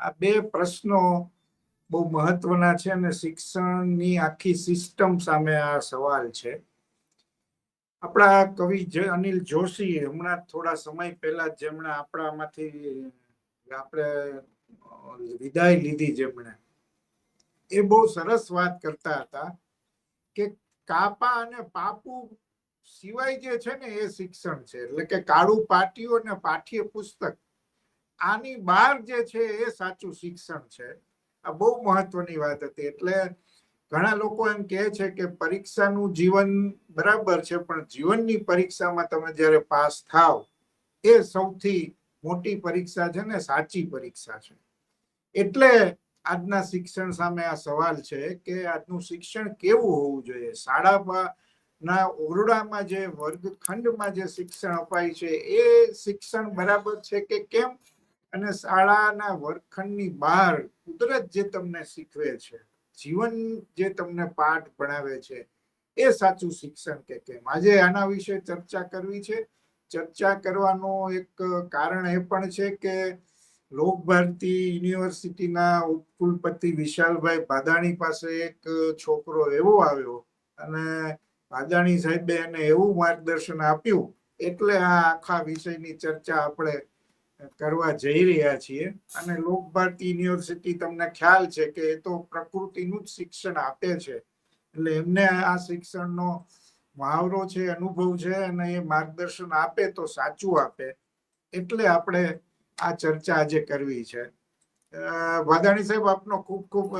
આ બે પ્રશ્નો બહુ મહત્વના છે અને શિક્ષણની આખી સિસ્ટમ સામે આ સવાલ છે. આપણા કવિ અનિલ જોશી હમણાં થોડા સમય પહેલા જેમણે આપણામાંથી આપણે વિદાય લીધી જેમણે. એ બહુ સરસ વાત કરતા હતા કે કાપા અને પાપુ સિવાય જે છે ને એ શિક્ષણ છે. એટલે કે કાળું પાટિયું અને પાઠ્ય પુસ્તક આની બહાર જે છે એ સાચું શિક્ષણ છે. આ બહુ મહત્વની વાત હતી. એટલે ઘણા લોકો એમ કહે છે કે પરીક્ષાનું જીવન બરાબર છે, પણ જીવનની પરીક્ષામાં તમે જ્યારે પાસ થાવ, એ સૌથી મોટી પરીક્ષા છે ને સાચી પરીક્ષા છે. એટલે આજના શિક્ષણ સામે આ સવાલ છે કે આજનું શિક્ષણ કેવું હોવું જોઈએ? શાળામાં ના ઓરડામાં જે વર્ગખંડમાં જે શિક્ષણ અપાય છે, એ શિક્ષણ બરાબર છે કે કેમ? અને શાળાના વર્ગખંડની બહાર કુદરત જે તમને શીખવે છે, જીવન જે તમને પાઠ ભણાવે છે, એ સાચું શિક્ષણ કે કેમ? આજે આના વિશે ચર્ચા કરવી છે. ચર્ચા કરવાનું એક કારણ એ પણ છે કે લોક ભારતી યુનિવર્સિટીના ઉપકુલપતિ વિશાલભાઈ ભાદાણી પાસે એક છોકરો એવો આવ્યો અને ભાદાણી સાહેબે એને એવું માર્ગદર્શન આપ્યું. એટલે આ આખા વિષયની ચર્ચા આપણે કરવા જઈ રહ્યા છીએ. અને લોકભારતી યુનિવર્સિટી તમને ખ્યાલ છે કે એ તો પ્રકૃતિનું જ શિક્ષણ આપે છે. એટલે એમને આ શિક્ષણનો મહાવરો છે અનુભવ છે અને એ માર્ગદર્શન આપે તો સાચું આપે. એટલે આપણે આ ચર્ચા આજે કરવી છે. વાદાણી સાહેબ આપનો ખૂબ ખૂબ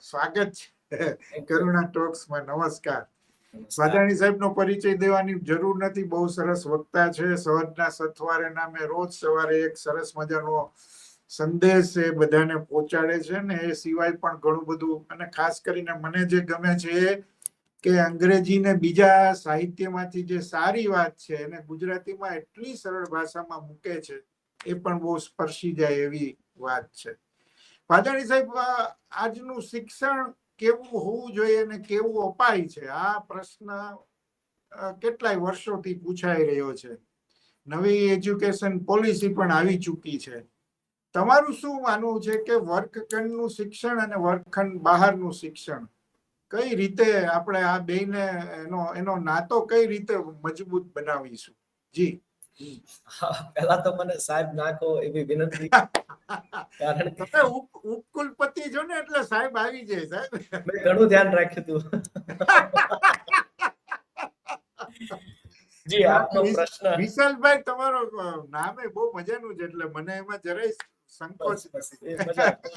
સ્વાગત છે. કરુણા ટોક્સમાં નમસ્કાર. વાદાણી સાહેબનો પરિચય દેવાની જરૂર નથી. બહુ સરસ વક્તા છે. સવારના સથવારે નામે રોજ સવારે એક સરસ મજાનો સંદેશ એ બધાને પહોંચાડે છે ને એ સિવાય પણ ઘણું બધું. અને ખાસ કરીને મને જે ગમે છે કે અંગ્રેજી ને બીજા સાહિત્યમાંથી જે સારી વાત છે એને ગુજરાતીમાં એટલી સરળ ભાષામાં મૂકે છે એ પણ બહુ સ્પર્શી જાય એવી વાત છે. વાદાણી સાહેબ આજનું શિક્ષણ કેવું હોવું જોઈએ અને કેવું અપાય છે? આ પ્રશ્ન કેટલાય વર્ષોથી પૂછાઈ રહ્યો છે. નવી એજ્યુકેશન પોલિસી પણ આવી ચૂકી છે. તમારું શું માનવું છે કે વર્ગખંડનું શિક્ષણ અને વર્ગખંડ બહારનું શિક્ષણ કઈ રીતે આપણે આ બેને એનો એનો નાતો કઈ રીતે મજબૂત બનાવીશું? જી. હા, પહેલા તો મને સાહેબ નાખો એવી વિનંતી. કારણ કે તમે ઉપકુલપતિ છો ને એટલે સાહેબ આવી જાય સાહેબ. મેં ઘણું ધ્યાન રાખ્યું હતું જી આપનો પ્રશ્ન. વિશાલભાઈ તમારો નામે બહુ મજાનું છે એટલે મને એમાં જરાય સંકોચ નથી.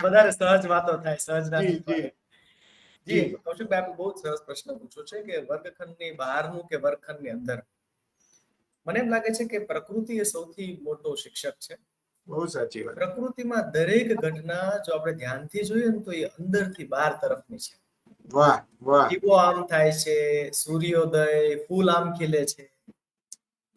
વધારે સહજ વાતો થાય સહજ જી, જી. જી કૌશિકભાઈ આપે બહુ સરસ પ્રશ્ન પૂછ્યો છે કે વર્ગખંડની બહારનું કે વર્ગખંડની અંદર? મને એમ લાગે છે કે પ્રકૃતિ એ સૌથી મોટો શિક્ષક છે. બહુ સાચી વાત. પ્રકૃતિમાં દરેક ઘટના જો આપણે ધ્યાનથી જોઈએ ને તો એ અંદરથી બહાર તરફની છે. વાહ વાહ. દીવો આમ થાય છે સૂર્યોદય ફૂલ આમ ખીલે છે.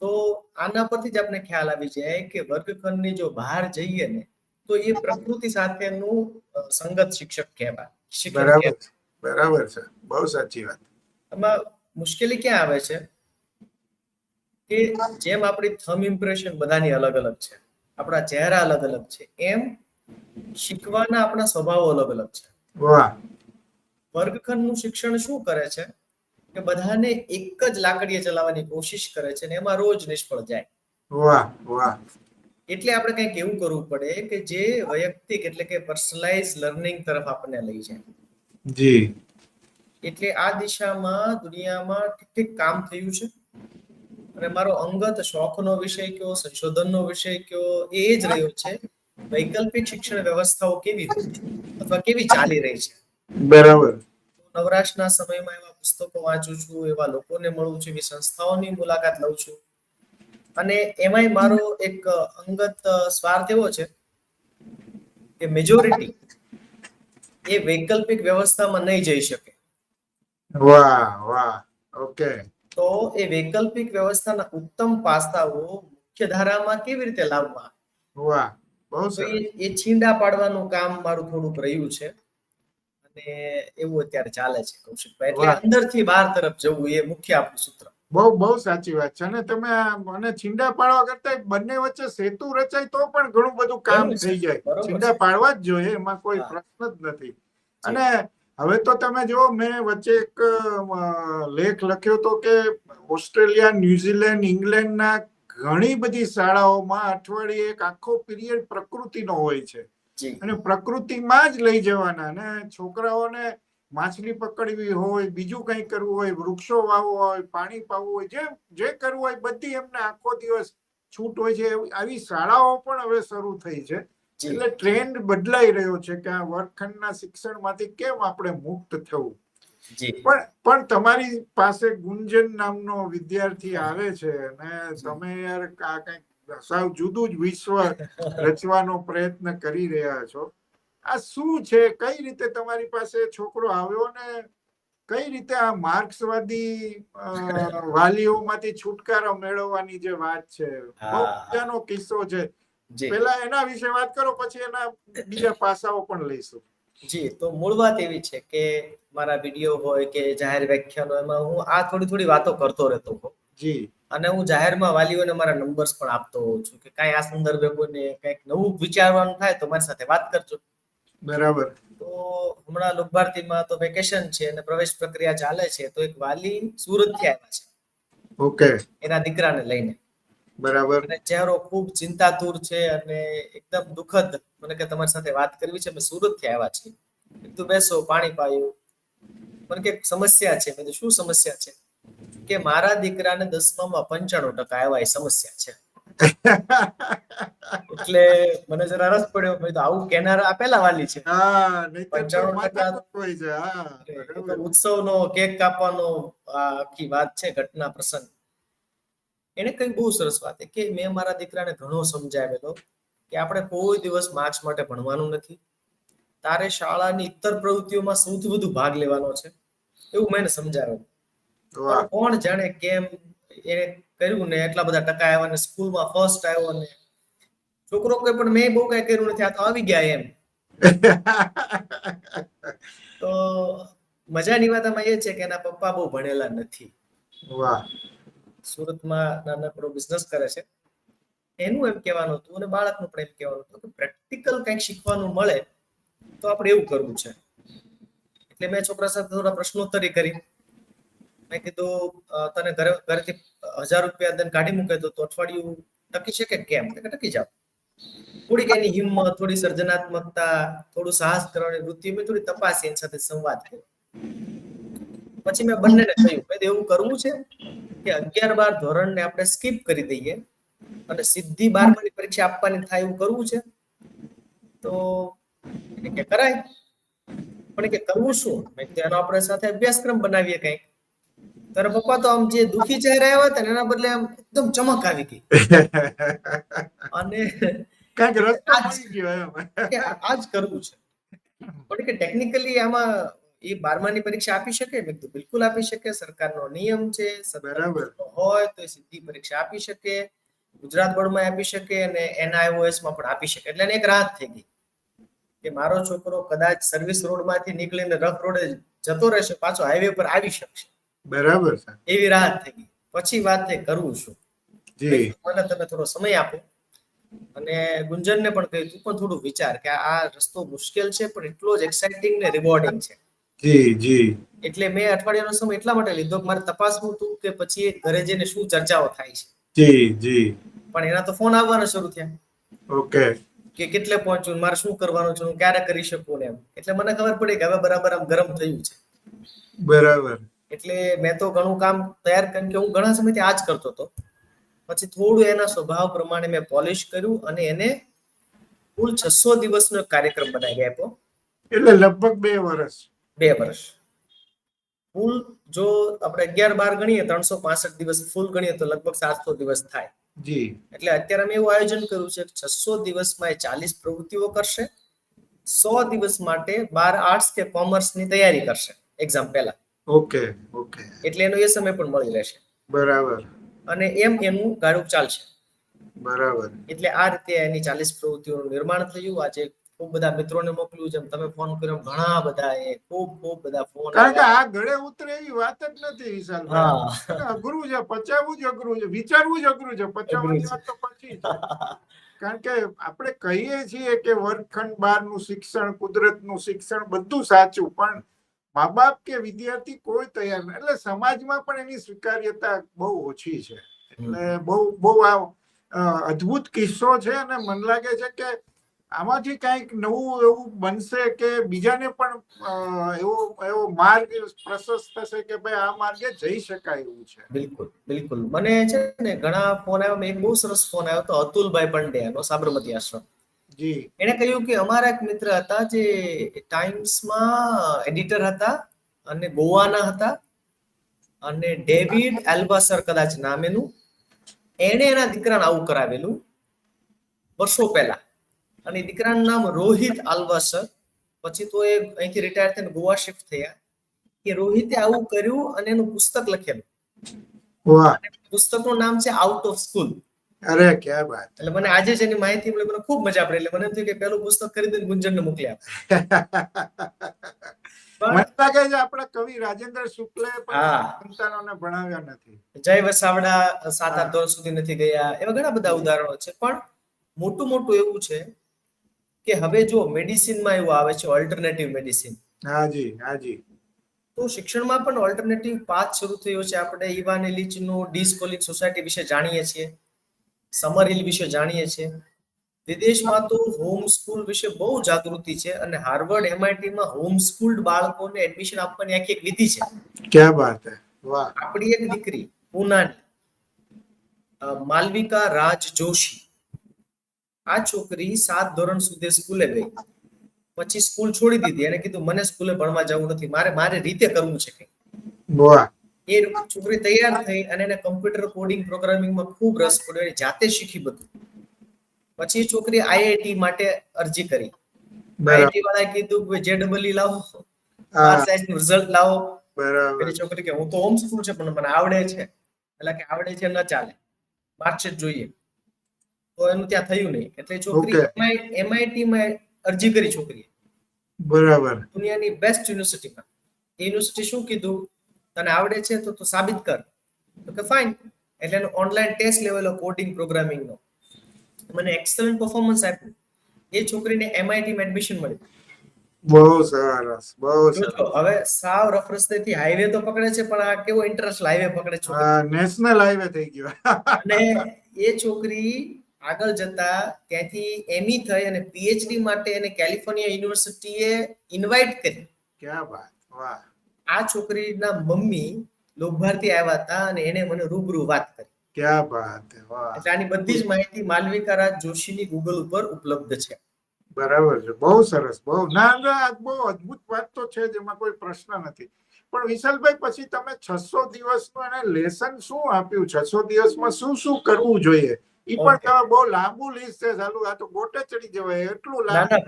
તો આના પરથી જ આપણે ખ્યાલ આવી જાય કે વર્ગખંડની જો બહાર જઈએ ને તો એ પ્રકૃતિ સાથેનું સંગત શિક્ષક કહેવાય. બરાબર બરાબર છે. બહુ સાચી વાત. આમાં મુશ્કેલી ક્યાં આવે છે? કે જેમ આપણી થમ ઇમ્પ્રેશન બધાની અલગ અલગ છે આપણા ચહેરા અલગ અલગ છે એમ શીખવાના આપણા સ્વભાવો અલગ અલગ છે. વર્ગખંડનું શિક્ષણ શું કરે છે? કે બધાને એક જ લાકડીએ ચલાવવાની કોશિશ કરે છે ને એમાં રોજ નિષ્ફળ જાય. વાહ વાહ. એટલે આપણે કંઈક એવું કરવું પડે કે જે વૈયક્તિક એટલે કે પર્સનલાઇઝ લર્નિંગ તરફ આપણને લઈ જાય. જી. એટલે આ દિશામાં દુનિયામાં ઠીક ઠીક કામ થયું છે? અને મારો અંગત શોખનો વિષય કયો સંશોધનનો વિષય કયો એ જ રહ્યો છે. વૈકલ્પિક શિક્ષણ વ્યવસ્થાઓ કેવી અથવા કેવી ચાલી રહી છે? બરાબર. નવરાશના સમયમાં એવા પુસ્તકો વાંચું છું એવા લોકોને મળું છું એવી સંસ્થાઓની મુલાકાત લઉં છું. અને એમાંય મારો એક અંગત સ્વાર્થ એવો છે કે મેજોરિટી એ વૈકલ્પિક વ્યવસ્થામાં નહીં જઈ શકે. વાહ વાહ. ઓકે તો એ વૈકલ્પિક વ્યવસ્થાના ઉત્તમ પાસાઓ મુખ્ય ધારામાં કેવી રીતે લાવવા? વાહ બહુ એ છીંડા પાડવાનું કામ મારું થોડુંક રહ્યું છે. અને એવું અત્યારે ચાલે છે કૌશિકભાઈ. એટલે. અંદરથી બહાર તરફ જવું એ મુખ્ય આપણું સૂત્ર. બહુ બહુ સાચી વાત છે. અને તમે મને છીંડા પાડવા કરતા બંને વચ્ચે સેતુ રચાય તો પણ ઘણું બધું કામ થઈ જાય. છીંડા પાડવા જ જોઈએ એમાં કોઈ પ્રશ્ન જ નથી. અને હવે તો તમે જો મેં વચ્ચે એક લેખ લખ્યો હતો કે ઓસ્ટ્રેલિયા ન્યુઝીલેન્ડ ઇંગ્લેન્ડના ઘણી બધી શાળાઓમાં અઠવાડિયે એક આખો પીરિયડ પ્રકૃતિનો હોય છે. અને પ્રકૃતિમાં જ લઈ જવાના અને છોકરાઓને માછલી પકડવી હોય બીજું કંઈ કરવું હોય વૃક્ષો વાવવા હોય પાણી પાવું હોય જે જે કરવું હોય બધી એમને આખો દિવસ છૂટ હોય છે. આવી શાળાઓ પણ હવે શરૂ થઈ છે. એટલે ટ્રેન્ડ બદલાઈ રહ્યો છે કે આ વર્ગખંડના શિક્ષણમાંથી કેમ આપણે મુક્ત થવું? પણ પણ તમારી પાસે ગુંજન નામનો વિદ્યાર્થી આવે છે અને તમે યાર આ કંઈક સાવ જુદું જ વિશ્વ રચવાનો પ્રયત્ન કરી રહ્યા છો. આ શું છે? કઈ રીતે તમારી પાસે છોકરો આવ્યો ને કઈ રીતે આ માર્ક્સવાદી વાલીઓમાંથી છુટકારો મેળવવાની જે વાત છે? બહુ. મજાનો કિસ્સો છે. પેલા એના વિશે વાત કરો પછી એના બીજા પાસાઓ પણ લઈશું. જી તો મૂળ વાત એવી છે કે મારા વીડિયો હોય કે જાહેર વ્યાખ્યાનો એમાં હું આ થોડી થોડી વાતો કરતો રહેતો હોઉં. જી. અને હું જાહેરમાં વાલીઓને મારા નંબર્સ પણ આપતો હોઉં છું કે કાંઈ આ સંદર્ભે કોઈને કંઈક નવું વિચારવાનું થાય તો મારી સાથે વાત કરજો. બરાબર. તો હમણાં લોકભારતીમાં તો વેકેશન છે અને પ્રવેશ પ્રક્રિયા ચાલે છે તો એક વાલી સુરતથી આવ્યા છે. ઓકે. એના દીકરાને લઈને. બરાબર. અને ચહેરો ખૂબ ચિંતાતુર છે અને એકદમ દુઃખદ મને કે તમારી સાથે વાત કરવી છે. અમે સુરતથી આવ્યા છીએ. કીધું બેસો પાણી પાયું. મને કે સમસ્યા છે. મેં શું સમસ્યા છે? કે મારા દીકરાને દસમામાં પંચાણું ટકા આવ્યા એ સમસ્યા છે. એટલે મને જરા રસ પડ્યો. મેં આવું કેનાર આપેલા વાલી છે. પંચાણું ટકા-. ઉત્સવનો કેક કાપવાનો આખી વાત છે ઘટના પ્રસંગ. એને કઈ બહુ સરસ વાત કે મેં મારા દીકરાને ઘણો સમજાવેલો કે આપણે કોઈ દિવસ માર્ક્સ માટે ભણવાનું નથી. તારે શાળાની ઇતર પ્રવૃત્તિઓમાં સૌથી વધુ ભાગ લેવાનો છે. એવું મેં પણ કોણ જાણે કેમ એને કર્યું ને એટલા બધા ટકા આવ્યા ને સ્કૂલમાં ફર્સ્ટ આવ્યો ને. છોકરો કોઈ પણ મેં બહુ કઈ કર્યું નથી આ તો આવી ગયા એમ. તો મજાની વાત આમાં એ છે કે એના પપ્પા બહુ ભણેલા નથી. વાહ. સુરતમાં નાનકડો બિઝનેસ કરે છે. એનું એમ કહેવાનું હતું અને બાળકનું પણ એમ કહેવાનું હતું કે પ્રેક્ટિકલ કંઈક શીખવાનું મળે તો આપણે એવું કરવું છે. એટલે મેં છોકરા સાથે થોડા પ્રશ્નોત્તરી કરી. મેં કીધું તને ઘરે, ઘરેથી હજાર રૂપિયા દન કાઢી મૂકે તો અઠવાડિયું ટકી શકે કેમ? કે ટકી જાવ. થોડીક એની હિંમત, થોડી સર્જનાત્મકતા, થોડું સાહસ કરવાની વૃત્તિ મેં થોડી તપાસી એની સાથે સંવાદ કર્યો. પછી મેં બંનેને કહ્યું મેં એવું કરવું છે કે અગિયાર બાર ધોરણને આપણે સ્કીપ કરી દઈએ અને સીધી બારમાની પરીક્ષા આપવાની થાય એવું કરવું છે? તો કે કરાય. પણ કે કરવું શું? મેં એનો આપણે સાથે અભ્યાસક્રમ બનાવીએ કંઈક. તારા પપ્પા તો આમ જે દુખી ચહેરા આવ્યા હતા એના બદલે આમ એકદમ ચમક આવી ગઈ. અને કાંઈક રસ્તો આ જ- મળી ગયો એમ. કે આ આ જ કરવું છે. પણ કે ટેકનિકલી આમાં એ બારમાની પરીક્ષા આપી શકે? મેં કીધું બિલકુલ આપી શકે. સરકારનો નિયમ છે બરાબર. હોય તો એ સીધી પરીક્ષા આપી શકે. ગુજરાત બોર્ડમાં આપી શકે અને એનઆઈઓએસમાં પણ આપી શકે. એટલે એક રાહત થઈ ગઈ કે મારો છોકરો કદાચ સર્વિસ રોડમાંથી નીકળીને રફ રોડે જતો રહેશે પાછો હાઈવે પર આવી શકશે. બરાબર એવી રાહત થઈ ગઈ. પછી વાત થઈ કરવું છું. જી. મને તમે થોડો સમય આપો. અને ગુંજનને પણ કહ્યું તું પણ થોડું વિચાર કે આ રસ્તો મુશ્કેલ છે પણ એટલો જ એક્સાઇટિંગ ને રિવોર્ડિંગ છે. જી જી. એટલે મેં અઠવાડિયાનો સમય એટલા માટે લીધો કે મારે તપાસવું હતું કે પછી ઘરે જઈને શું ચર્ચાઓ થાય છે. જી જી. પણ એના તો ફોન આવવાના શરૂ થયા. ઓકે. કે કેટલે પહોંચું મારે શું કરવાનું છે હું ક્યારે કરી શકું ને એમ. એટલે મને ખબર પડી કે હવે બરાબર આમ ગરમ થયું છે. બરાબર. એટલે મેં તો ઘણું કામ તૈયાર કર્યું કે હું ઘણા સમયથી આ જ કરતો હતો. પછી થોડું એના સ્વભાવ પ્રમાણે મેં પોલિશ કર્યું અને એને કુલ છસો દિવસનો કાર્યક્રમ બનાવી આપ્યો. એટલે લગભગ બે વર્ષ બે વર્ષ. ફૂલ જો આપણે અગિયાર બાર ગણીએ ત્રણસો પાસઠ દિવસ ફૂલ ગણીએ તો લગભગ સાતસો દિવસ થાય. જી. એટલે અત્યારે અમે એવું આયોજન કર્યું છે છસો દિવસમાં એ ચાલીસ પ્રવૃત્તિઓ કરશે સો દિવસ માટે બાર આર્ટ્સ કે કોમર્સની તૈયારી કરશે એક્ઝામ પહેલા. Okay okay. એટલે એનો એ સમય પણ મળી રહેશે. બરાબર. અને એમ એનું ગાડું ચાલશે. બરાબર. એટલે આ રીતે એની ચાલીસ પ્રવૃત્તિઓનું નિર્માણ થયું. આજે ખૂબ બધા મિત્રોને મોકલ્યું છે. તમે ફોન કર્યો ઘણા બધા એ ખૂબ ખૂબ બધા ફોન કારણ કે આ ગળે ઉતરે એવી વાત જ નથી વિશાલ અઘરું છે પચાવવું જ અઘરું છે વિચારવું જ અઘરું છે પચાવવાની વાત તો પછી કારણ કે આપણે કહીએ છીએ કે વર્ગખંડ બહારનું શિક્ષણ કુદરતનું શિક્ષણ બધું સાચું પણ મા બાપ કે વિદ્યાર્થી કોઈ તૈયાર નથી એટલે સમાજમાં પણ એની સ્વીકાર્યતા બહુ ઓછી છે. એટલે બહુ બહુ આ અદ્ભુત કિસ્સો છે અને મને લાગે છે કે આમાંથી કંઈક નવું એવું બનશે કે બીજાને પણ એવો એવો માર્ગ પ્રશસ્ત થશે કે ભાઈ આ માર્ગે જઈ શકાય એવું છે. બિલકુલ બિલકુલ. મને છે ને ઘણા ફોન આવ્યો મેં એક બહુ સરસ ફોન આવ્યો હતો અતુલભાઈ પંડ્યાનો સાબરમતી આશ્રમ. જી. એણે કહ્યું કે અમારા એક મિત્ર હતા જે ટાઈમ્સમાં એડિટર હતા અને ગોવાના હતા અને ડેવિડ એલ્બાસર કદાચ નામ એનું. એણે એના દીકરાને આવું કરાવેલું વર્ષો પહેલા. અને દીકરાનું નામ રોહિત આલ્વાસર પછી તો એ અહીંથી રિટાયર થઈને ગોવા શિફ્ટ થયા. કે રોહિતે આવું કર્યું અને એનું પુસ્તક લખેલું. પુસ્તકનું નામ છે આઉટ ઓફ સ્કૂલ અરે ક્યાં વાત. એટલે મને આજે જ એની માહિતી મળી મને ખૂબ મજા પડી. એટલે મને થયું કે પેલું પુસ્તક ખરીદીને ગુંજનને મોકલી આપે. મને લાગે છે આપણા કવિ રાજેન્દ્ર શુક્લે પણ સંતાનોને ભણાવ્યા નથી. જય વસાવડા સાત આઠ ધોરણ સુધી નથી ગયા. એવા ઘણા બધા ઉદાહરણો છે. પણ મોટું મોટું એવું છે કે હવે જો મેડિસિનમાં એવું આવે છે ઓલ્ટરનેટિવ મેડિસિન હાજી હાજી તો શિક્ષણમાં પણ ઓલ્ટરનેટિવ પાથ શરૂ થયો છે. આપણે ઇવાન એલિચનું ડિસ્કોલિક સોસાયટી વિશે જાણીએ છીએ. સમર હિલ વિશે જાણીએ છીએ. વિદેશમાં તો હોમ સ્કૂલ વિશે બહુ જાગૃતિ છે અને હાર્વર્ડ એમઆઈટી માં હોમ સ્કૂલ્ડ બાળકોને એડમિશન આપવાની આખી એક વિધિ છે. ક્યાં વાત હે? વાહ. આપણી એક દીકરી પૂનાની માલવિકા રાજ જોશી આ છોકરી સાત ધોરણ સુધી સ્કૂલે ગઈ. પછી સ્કૂલ છોડી દીધી. એને કીધું મને સ્કૂલે ભણવા જવું નથી. મારે મારે રીતે કરવું છે કઈ. એ છોકરી તૈયાર થઈ અને એને કમ્પ્યુટર કોડિંગ પ્રોગ્રામિંગમાં ખૂબ રસ પડ્યો. એ જાતે શીખી બધું. પછી એ છોકરી આઈઆઈટી માટે અરજી કરી. આઈઆઈટી વાળાએ કીધું કે જે ડબલ લાવો. આ રિઝલ્ટ લાવો. પેલી છોકરી કે હું તો હોમ સ્કૂલ છે પણ મને આવડે છે. એટલે કે આવડે છે ન ચાલે. માર્કશીટ જોઈએ. તો એનું ત્યાં થયું નહીં. એટલે છોકરી. એમઆઈટી માં અરજી કરી છોકરીએ. બરાબર. દુનિયાની બેસ્ટ યુનિવર્સિટીમાં એ યુનિવર્સિટી શું કીધું? તને આવડે છે તો તું સાબિત કર. તો કે ફાઇન એટલે એનો ઓનલાઈન ટેસ્ટ લેવલ કોડિંગ પ્રોગ્રામિંગનો મને એક્સલન્ટ પરફોર્મન્સ આપ્યું. એ છોકરીને એમઆઈટી માં એડમિશન મળ્યું. બહુ સરસ બહુ સરસ. હવે સાવ રફ રસ્તેથી હાઈવે તો પકડે છે પણ આ કેવો ઇન્ટરેસ્ટ હાઈવે પકડે છે નેશનલ હાઈવે થઈ ગયો. અને એ છોકરી આગળ જતા ત્યાંથી એમઈ થઈ અને પીએચડી માટે એને કેલિફોર્નિયા યુનિવર્સિટીએ ઇન્વાઇટ કરી. ક્યાં વાત વાહ. આ છોકરીના મમ્મી લોભારથી આવ્યા હતા અને એને મને રૂબરૂ વાત કરી. ક્યાં વાત વાહ. એટલે આની બધી જ માહિતી માલવિકા રાજ જોશીની ગૂગલ ઉપર ઉપલબ્ધ છે. બરાબર છે બહુ સરસ બહુ. ના ના બહુ અદ્ભુત વાત તો છે જેમાં કોઈ પ્રશ્ન નથી. પણ વિશાલભાઈ પછી તમે છસો દિવસનું એને લેસન શું આપ્યું? છસો દિવસમાં શું શું કરવું જોઈએ? ઈ પણ તમે બહુ લાંબુ લિસ્ટ છે ચાલુ આ તો ગોટે ચડી જવાય એટલું લાંબુ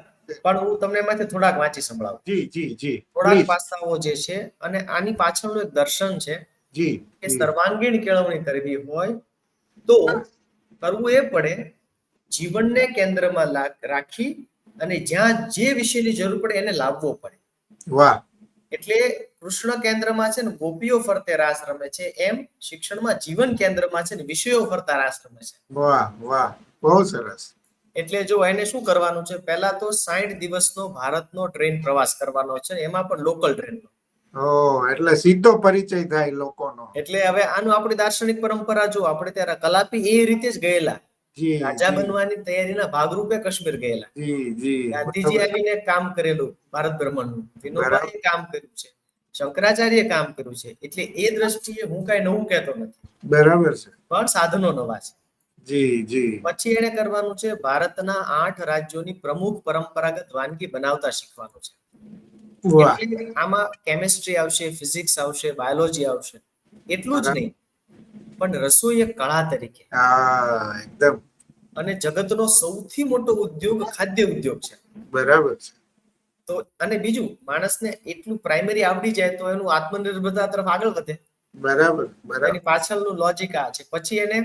પણ હું તમને એમાંથી થોડાક વાંચી સંભળાવું. જી જી જી થોડાક પાસાઓ જે છે અને આની પાછળનું એક દર્શન છે જી કે સર્વાંગીણ કેળવણી કરવી હોય તો કરવું એ પડે જીવનને કેન્દ્રમાં રાખી અને જ્યાં જે વિષયની જરૂર પડે એને લાવવો પડે. વાહ. એટલે કૃષ્ણ કેન્દ્રમાં છે ને ગોપીઓ ફરતે રાસ રમે છે. એમ શિક્ષણમાં જીવન કેન્દ્રમાં છે ને વિષયો ફરતા રાસ રમે છે. વાહ વાહ બહુ સરસ. એટલે જો એને શું કરવાનું છે? પહેલા તો સાઠ દિવસનો ભારતનો ટ્રેન પ્રવાસ કરવાનો છે. એમાં પણ લોકલ ટ્રેનનો. ઓ એટલે સીધો પરિચય થાય લોકોનો. એટલે હવે આનું આપણી દાર્શનિક પરંપરા જો આપણે ત્યારે કલાપી એ રીતે જ ગયેલા. રાજા બનવાની તૈયારીના ભાગરૂપે કાશ્મીર ગયેલા. ગાંધીજી આવીને કામ કરેલું ભારત ભ્રમણનું વિનોબાએ કામ કર્યું છે. શંકરાચાર્ય કામ કર્યું છે. એટલે એ દ્રષ્ટિએ હું કઈ નવું કહેતો નથી. બરાબર છે. પણ સાધનો નવા છે. જી જી. પછી એને કરવાનું છે ભારતના આઠ રાજ્યોની પ્રમુખ પરંપરાગત વાનગી બનાવતા શીખવાનું છે. આમાં કેમિસ્ટ્રી આવશે ફિઝિક્સ આવશે બાયોલોજી આવશે. એટલું જ નહીં પણ રસોઈ એક કળા તરીકે. એકદમ. અને જગતનો સૌથી મોટો ઉદ્યોગ ખાદ્ય ઉદ્યોગ છે. બરાબર છે. તો અને બીજું માણસને એટલું પ્રાઇમરી આવડી જાય તો એનું આત્મનિર્ભરતા તરફ આગળ વધે. બરાબર બરાબર. એની પાછળનું લોજિક આ છે. પછી એને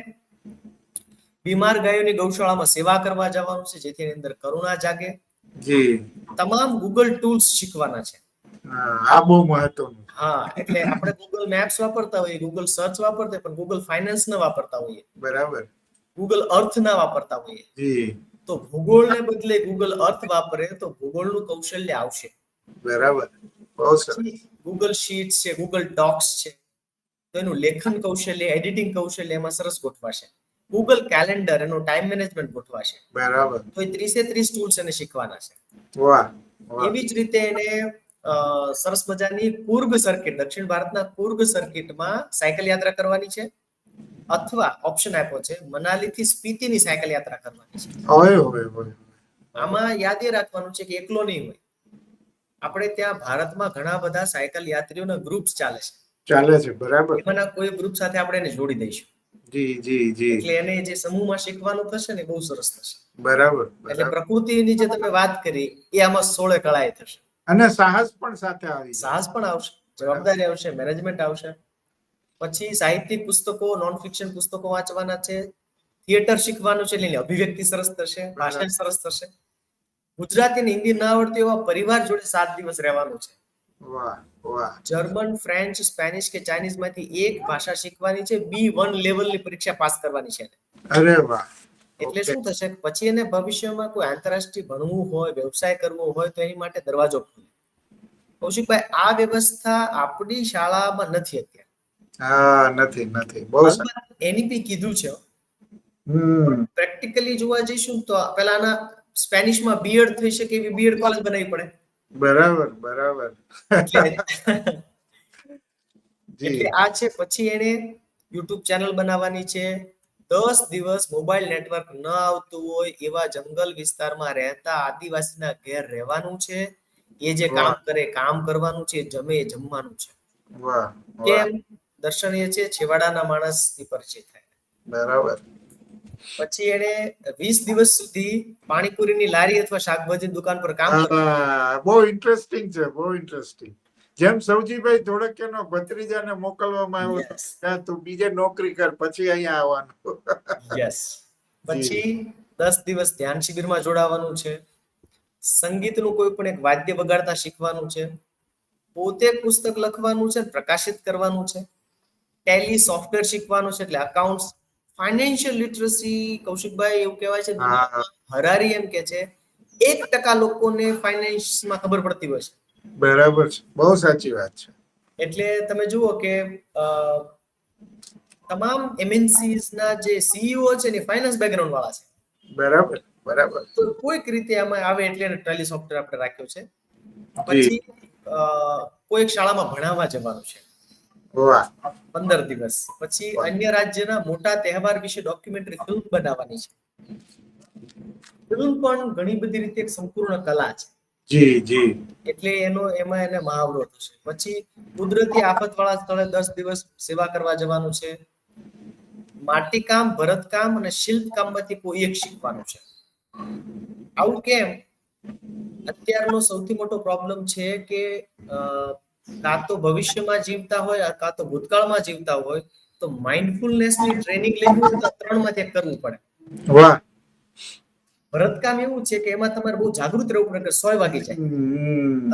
બીમાર ગાયોની ગૌશાળામાં સેવા કરવા જવાનું છે જેથી એની અંદર કરુણા જાગે. જી. તમામ ગૂગલ ટૂલ્સ શીખવાના છે. આ બહુ મહત્વનું. હા એટલે આપણે ગૂગલ મેપ્સ વાપરતા હોઈએ ગૂગલ સર્ચ વાપરતા પણ ગૂગલ ફાઇનાન્સ ના વાપરતા હોઈએ. બરાબર. ગૂગલ અર્થ ના વાપરતા હોઈએ. જી. તો ભૂગોળને બદલે ગૂગલ અર્થ વાપરે તો ભૂગોળનું કૌશલ્ય આવશે. બરાબર. બહુ સરસ. ગૂગલ શીટ્સ છે ગૂગલ ડોક્સ છે તો એનું લેખન કૌશલ્ય એડિટિંગ કૌશલ્ય એમાં સરસ ગોઠવાશે. ગૂગલ કેલેન્ડર એનું ટાઈમ મેનેજમેન્ટ ગોઠવાશે. બરાબર. તો એ ત્રીસે ત્રીસ ટૂલ્સ એને શીખવાના છે. વાહ એવી જ રીતે એને સરસ મજાની કુર્ગ સર્કિટ દક્ષિણ ભારતના કુર્ગ સર્કિટમાં સાયકલ યાત્રા કરવાની છે. અથવા ઓપ્શન આપ્યો છે મનાલી થી સાયકલ યાત્રા કરવાની છે. આમાં યાદ એ રાખવાનું છે કે એકલો નહીં હોય. આપણે ત્યાં ભારતમાં ઘણા બધા સાયકલ યાત્રીઓના ગ્રુપ્સ ચાલે છે. ચાલે છે બરાબર. એમાંના કોઈ ગ્રુપ સાથે આપણે એને જોડી દઈશું. જી જી જી. એટલે એને જે સમૂહમાં શીખવાનું થશે ને બહુ સરસ થશે. બરાબર એટલે પ્રકૃતિની જે તમે વાત કરી એ આમાં સોળે કળાએ થશે. અને સાહસ પણ સાથે આવી સાહસ પણ આવશે જવાબદારી આવશે મેનેજમેન્ટ આવશે. પછી સાહિત્યિક પુસ્તકો નોન ફિક્શન પુસ્તકો વાંચવાના છે. થિયેટર શીખવાનું છે એટલે અભિવ્યક્તિ સરસ થશે ભાષણ સરસ થશે. ગુજરાતી અને હિન્દી ના આવડતી એવા પરિવાર જોડે સાત દિવસ રહેવાનું છે. જર્મન ફ્રેન્ચ સ્પેનિશ કે ચાઇનીઝમાંથી એક ભાષા શીખવાની છે બી વન લેવલની પરીક્ષા પાસ કરવાની છે. અરે વાહ. એટલે શું થશે? પછી એને ભવિષ્યમાં કોઈ આંતરરાષ્ટ્રીય ભણવું હોય વ્યવસાય કરવો હોય તો એની માટે દરવાજો ખુલે. કૌશિકભાઈ આ વ્યવસ્થા આપણી શાળામાં નથી અત્યારે. હા નથી નથી. બહુ એનીપી કીધું છે પ્રેક્ટિકલી જોવા જઈશું તો પેલાના સ્પેનિશમાં બીએડ થઈ શકે એવી બીએડ કોલેજ બનાવી પડે. બરાબર બરાબર. એટલે આ છે પછી એને યુટ્યુબ ચેનલ બનાવવાની છે. દસ દિવસ મોબાઈલ નેટવર્ક ન આવતું હોય એવા જંગલ વિસ્તારમાં રહેતા આદિવાસીના ઘેર રહેવાનું છે. એ જે કામ કરે કામ કરવાનું છે જમે જમવાનું છે. કેમ? દર્શન એ છે છેવાડાના માણસની પરિચય થાય. બરાબર. પછી એને વીસ દિવસ સુધી પાણીપુરીની લારી અથવા શાકભાજી દુકાન પર કામ બહુ ઇન્ટરેસ્ટિંગ છે બહુ ઇન્ટરેસ્ટિંગ જેમ સૌજીભાઈ ધોળકિયાનો ભત્રીજાને મોકલવામાં આવ્યો ત્યાં તું બીજે નોકરી કર પછી અહીંયા આવવાનું. યસ પછી દસ દિવસ ધ્યાન શિબિરમાં જોડાવાનું છે. સંગીતનું કોઈ પણ એક વાદ્ય વગાડતા શીખવાનું છે. પોતે પુસ્તક લખવાનું છે પ્રકાશિત કરવાનું છે. ટેલી સોફ્ટવેર શીખવાનું છે એટલે અકાઉન્ટ્સ ફાઇનાન્શિયલ લિટરસી કૌશિકભાઈ એવું કહેવાય છે હરારી એમ કે છે એક ટકા લોકોને ફાઇનાન્સમાં ખબર પડતી હોય છે. બરાબર છે. બહુ સાચી વાત છે. એટલે તમે જુઓ કે તમામ એમએનસીસ ના જે સીઈઓ છે ને ફાઇનાન્સ બેકગ્રાઉન્ડ વાળા છે. બરાબર બરાબર. તો કોઈક રીતે આમાં આવે એટલે ટેલી સોફ્ટવેર આપણે રાખ્યો છે. પછી કોઈ એક શાળામાં ભણાવવા જવાનું છે. વાહ. પંદર દિવસ. પછી અન્ય રાજ્યના મોટા તહેવાર વિશે ડોક્યુમેન્ટરી ફિલ્મ બનાવવાની છે. ફિલ્મ પણ ઘણી બધી રીતે એક સંપૂર્ણ કલા છે. જી જી. એટલે એનો એમાં એને મહાવરો થશે. પછી કુદરતી આફત વાળા સ્થળે દસ દિવસ સેવા કરવા જવાનું છે. માટીકામ ભરતકામ અને શિલ્પકામમાંથી કોઈ એક શીખવાનું છે. આવું કેમ? અત્યારનો સૌથી મોટો પ્રોબ્લેમ છે કે કાં તો ભવિષ્યમાં જીવતા હોય કાં તો ભૂતકાળમાં જીવતા હોય તો માઇન્ડફુલનેસની ટ્રેનિંગ લેવી હોય તો ત્રણમાંથી કરવું પડે. વાહ. ભરતકામ એવું છે કે એમાં તમારે બહુ જાગૃત રહેવું પડે કે સોય વાગી જાય.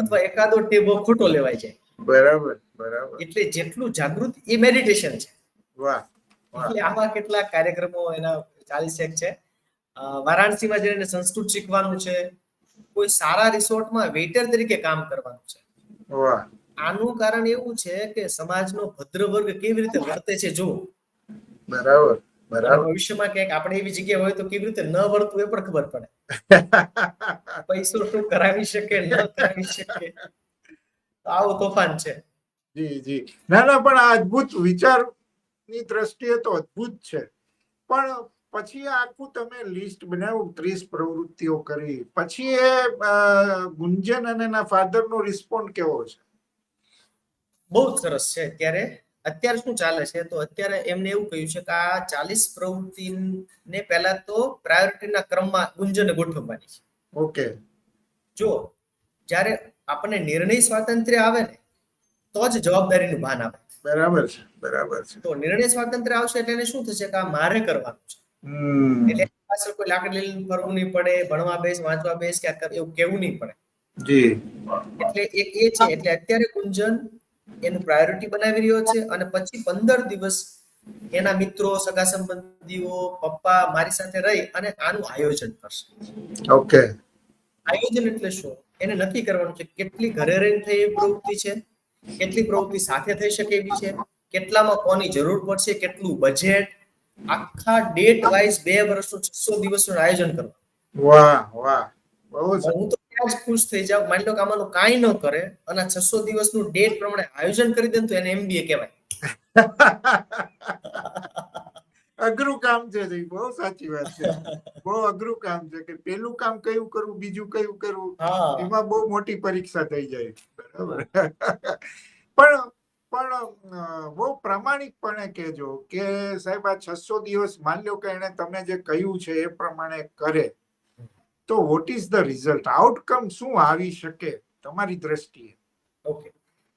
અથવા એકાદો ટેબો ખોટો લેવાય જાય. બરાબર બરાબર. એટલે જેટલું જાગૃત એ મેડિટેશન છે. વાહ. વાહ એટલે આવા કેટલા કાર્યક્રમો એના ચાલીસ એક છે. વારાણસીમાં જઈને સંસ્કૃત શીખવાનું છે. કોઈ સારા રિસોર્ટમાં વેઇટર તરીકે કામ કરવાનું છે. વાહ. આનું કારણ એવું છે કે સમાજનો ભદ્ર વર્ગ કેવી રીતે વર્તે છે જો બરાબર બરાબર. ભવિષ્યમાં ક્યાંક આપણે એવી જગ્યા હોય તો કેવી રીતે ન વર્તવું એ પણ ખબર પડે. પૈસો શું કરાવી શકે ન કરાવી શકે. આવું તોફાન છે. જી જી. ના ના પણ આ અદ્ભુત વિચારની દ્રષ્ટિએ તો અદ્ભુત છે. પણ પછી આખું તમે લિસ્ટ બનાવ્યું ત્રીસ પ્રવૃત્તિઓ કરી. પછી એ ગુંજન અને એના ફાધર નો રિસ્પોન્ડ કેવો છે? બહુ જ સરસ છે. અત્યારે અત્યારે શું ચાલે છે? તો અત્યારે એમને એવું કહ્યું છે કે આ ચાલીસ પ્રવૃત્તિને પહેલા તો પ્રાયોરિટીના ક્રમમાં ગુંજને ગોઠવવાની છે. ઓકે. જો જ્યારે આપણને નિર્ણય સ્વાતંત્ર્ય આવે ને તો જ જવાબદારીનું ભાન આવે. બરાબર છે બરાબર છે. તો નિર્ણય સ્વાતંત્ર્ય આવશે એટલે એને શું થશે? કે આ મારે કરવાનું છે. એટલે પાછળ કોઈ લાકડી લઈને ફરવું નહીં પડે ભણવા બેસ વાંચવા બેસ કે એવું કેવું નહીં પડે. જી. એટલે એક એ છે એટલે અત્યારે ગુંજન એનું પ્રાયોરિટી બનાવી રહ્યો છે અને પછી પંદર દિવસ એના મિત્રો સગા સંબંધીઓ પપ્પા મારી સાથે રહી અને આનું આયોજન કરશે. ઓકે આયોજન એટલે શું? એને નક્કી કરવાનું છે કેટલી ઘરે રહીને થઈ એવી પ્રવૃત્તિ છે? કેટલી પ્રવૃત્તિ સાથે થઈ શકે એવી છે? કેટલામાં કોની જરૂર પડશે? કેટલું બજેટ આખા ડેટ વાઇઝ બે વર્ષનું છસો દિવસનું આયોજન કરવું. વાહ વાહ. બહુ હું તો જ ખુશ થઈ જાવ માની લો કે આમાંનું કાંઈ ન કરે અને છસો દિવસનું ડેટ પ્રમાણે આયોજન કરી દે તો એને એમબીએ કહેવાય. અઘરું કામ છે જઈ બહુ સાચી વાત છે. બહુ અઘરું કામ છે કે પેલું કામ કયું કરવું બીજું કયું કરવું એમાં બહુ મોટી પરીક્ષા થઈ જાય. બરાબર? પણ પણ બહુ પ્રામાણિકપણે કહેજો કે સાહેબ આ છસો દિવસ માન લો કે એને તમે જે કહ્યું છે એ પ્રમાણે કરે. તો what is the result outcome શું આવી શકે? તમારી દ્રષ્ટિએ. ઓકે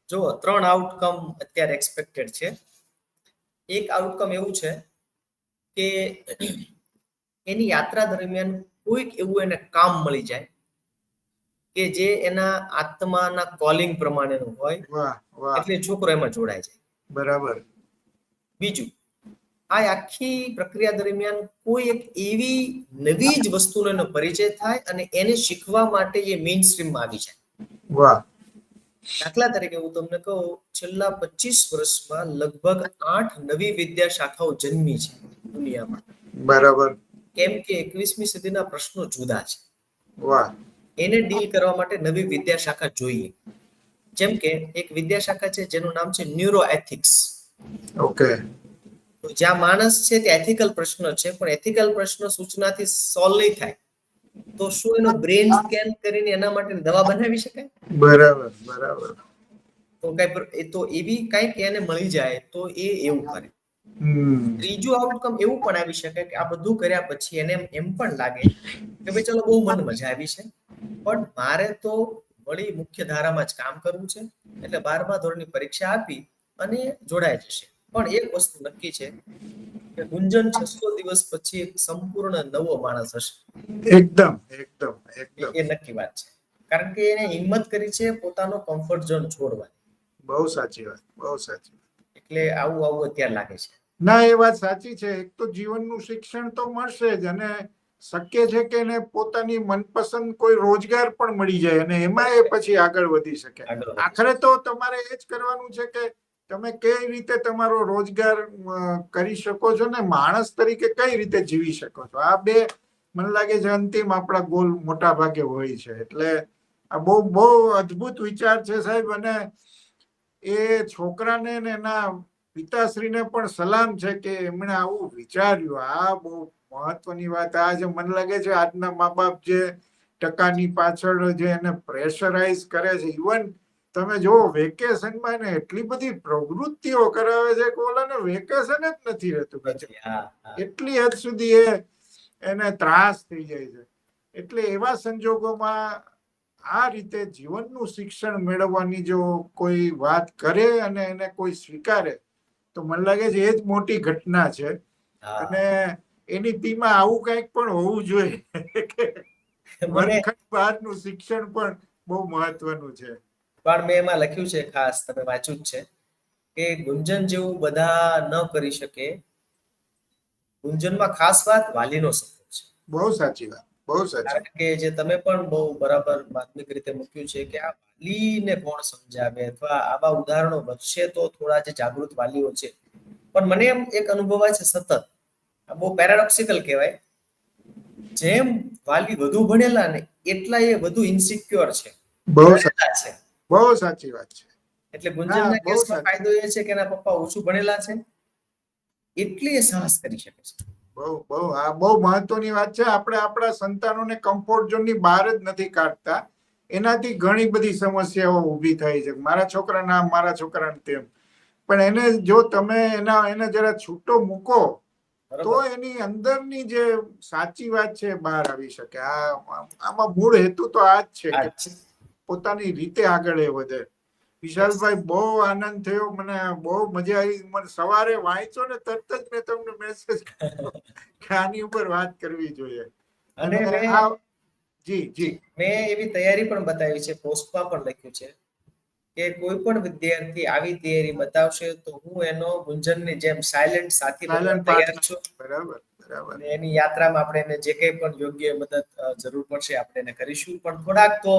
જો ત્રણ આઉટકમ અત્યારે એક્સપેક્ટેડ છે. એક આઉટકમ એવું છે કે એની યાત્રા દરમિયાન કોઈક એવું એને કામ મળી જાય કે જે એના આત્માના કોલિંગ પ્રમાણેનું હોય. એટલે છોકરો એમાં જોડાય જાય. બરાબર. બીજું આ આખી પ્રક્રિયા દરમિયાન કોઈ એક એવી નવી જ વસ્તુનો પરિચય થાય અને એને શીખવા માટે એ મેઇન સ્ટ્રીમમાં આવી જાય. વાહ. દાખલા તરીકે હું તમને કહું છેલ્લા પચીસ વર્ષમાં લગભગ આઠ નવી વિદ્યા શાખાઓ જન્મી છે દુનિયામાં. બરાબર. કેમ કે એકવીસમી સદીના પ્રશ્નો જુદા છે. વાહ. એને ડીલ કરવા માટે નવી વિદ્યા શાખા જોઈએ. જેમ કે એક વિદ્યા શાખા છે જેનું નામ છે ન્યુરો એથિક્સ ઓકે જ્યાં માણસ છે તે એથિકલ પ્રશ્ન છે પણ એથિકલ પ્રશ્ન સૂચનાથી સોલ્વ નહીં થાય. તો શું એનો બ્રેન સ્કેન કરીને એના માટે દવા બનાવી શકાય? બરાબર બરાબર. તો કઈ એ તો એવી કંઈક એને મળી જાય તો એ એવું કરે. ત્રીજું આઉટકમ એવું પણ આવી શકે કે આ બધું કર્યા પછી એને એમ- એમ પણ લાગે કે ભાઈ ચલો બહુ મન મજા આવી છે. પણ મારે તો વળી મુખ્ય ધારામાં જ કામ કરવું છે. એટલે બારમા ધોરણની પરીક્ષા આપી અને જોડાઈ જશે. પણ એક વસ્તુ નક્કી છે કે ગુંજન છસો દિવસ પછી એક સંપૂર્ણ નવો માણસ હશે. એકદમ એકદમ એકદમ. એ નક્કી વાત છે. કારણ કે એને હિંમત કરી છે પોતાનો કમ્ફર્ટ ઝોન છોડવાની. બહુ સાચી વાત બહુ સાચી એટલે આવું આવું અત્યારે લાગે છે. ના એ વાત સાચી છે. એક તો જીવનનું શિક્ષણ તો મળશે જ અને શક્ય છે કે એને પોતાની મનપસંદ કોઈ રોજગાર પણ મળી જાય અને એમાં એ પછી આગળ વધી શકે. આખરે તો તમારે એ જ કરવાનું છે કે તમે કઈ રીતે તમારો રોજગાર કરી શકો છો ને માણસ તરીકે કઈ રીતે જીવી શકો છો? આ બે મને લાગે છે અંતિમ આપણા ગોલ મોટા ભાગે હોય છે. એટલે આ બહુ બહુ અદ્ભુત વિચાર છે સાહેબ અને એ છોકરાને ને એના પિતાશ્રીને પણ સલામ છે કે એમણે આવું વિચાર્યું. આ બહુ મહત્વની વાત. આ જે મને લાગે છે આજના મા બાપ જે ટકાની પાછળ જે એને પ્રેશરાઇઝ કરે છે. ઇવન તમે જો વેકેશનમાં એને એટલી બધી પ્રવૃત્તિઓ કરાવે છે કે ઓલાને વેકેશન જ નથી રહેતું એટલી હદ સુધી એ એને ત્રાસ થઈ જાય છે. એટલે એવા સંજોગોમાં આ રીતે જીવનનું શિક્ષણ મેળવવાની જો કોઈ વાત કરે અને એને કોઈ સ્વીકારે તો મને લાગે છે એ જ મોટી ઘટના છે. અને એની પીમાં આવું કંઈક પણ હોવું જોઈએ. વર્ગખંડ બહારનું શિક્ષણ પણ બહુ મહત્વનું છે. પણ મેં એમાં લખ્યું છે ખાસ તમે વાંચ્યું જ છે કે ગુંજન જેવું બધા ન કરી શકે ગુંજનમાં ખાસ વાત વાલીનો સપોર્ટ છે. બહુ સાચી વાત બહુ સાચી. કારણ કે જે તમે પણ બહુ બરાબર માધ્યમિક રીતે મૂક્યું છે કે આ વાલીને કોણ સમજાવે અથવા આવા ઉદાહરણો વધશે તો થોડા જે જાગૃત વાલીઓ છે. પણ મને એમ એક અનુભવાય છે સતત. આ બહુ પેરાડોક્સિકલ કહેવાય. જેમ વાલી વધુ ભણેલા ને એટલા એ વધુ ઇન્સિક્યોર છે. બહુ છે. બહુ સાચી વાત છે. એટલે ગુંજનના કેસમાં ફાયદો એ છે કે એના પપ્પા ઓછું ભણેલા છે. એટલી એ સાહસ કરી શકે છે. બહુ બહુ આ બહુ મહત્વની વાત છે. આપણે આપણા સંતાનોને કમ્ફર્ટ ઝોનની બહાર જ નથી કાઢતા. એનાથી ઘણી બધી સમસ્યાઓ ઊભી થાય છે. મારા છોકરાને આમ મારા છોકરાને તેમ. પણ એને જો તમે એના એને જરા છૂટો મૂકો તો એની અંદરની જે સાચી વાત છે બહાર આવી શકે. આ આમાં મૂળ હેતુ તો આ જ છે. પોતાની રીતે આગળ એ વધે. વિશાલભાઈ બહુ આનંદ થયો. મને બહુ મજા આવી. મને સવારે વાંચો ને તરત જ મેં તમને મેસેજ કે આની ઉપર વાત કરવી જોઈએ. અને જી જી. મેં એવી તૈયારી પણ બતાવી છે પોસ્ટમાં પણ લખ્યું છે કે કોઈ પણ વિદ્યાર્થી આવી તૈયારી બતાવશે તો હું એનો ગુંજનની જેમ સાયલેન્ટ સાથી તૈયાર છું. બરાબર બરાબર. એની યાત્રામાં આપણે એને જે કંઈ પણ યોગ્ય મદદ જરૂર પડશે આપણે એને કરીશું. પણ થોડાક તો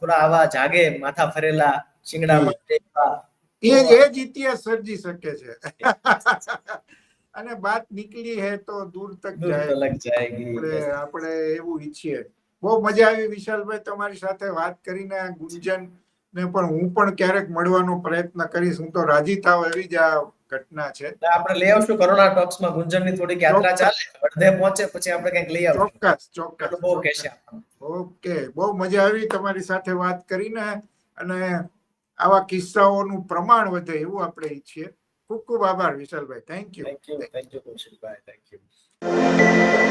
થોડા આવા જાગે માથા ફરેલા શિંગડા માટે એ એ જ ઇતિહાસ સર્જી શકે છે. અને વાત નીકળી હે તો દૂર તક જાય. આપણે એવું ઈચ્છીએ. બહુ મજા આવી વિશાલભાઈ તમારી સાથે વાત કરીને ગુંજન ને પણ હું પણ ક્યારેક મળવાનો પ્રયત્ન કરીશ. હું તો રાજી થાવ એવી જ આ ઘટના છે. આપણે લઈ આવશું કરોના ટોક્સમાં ગુંજનની થોડીક યાત્રા ચાલે. અડધે પહોંચે પછી આપણે કંઈક લઈ આવશું. ચોક્કસ ચોક્કસ. બહુ કહેશે આપણને. ઓકે. બહુ મજા આવી તમારી સાથે વાત કરીને અને આવા કિસ્સાઓનું પ્રમાણ વધે એવું આપણે ઈચ્છીએ. ખૂબ ખૂબ આભાર વિશાલભાઈ. Thank you thank you thank Kaushikbhai. Thank you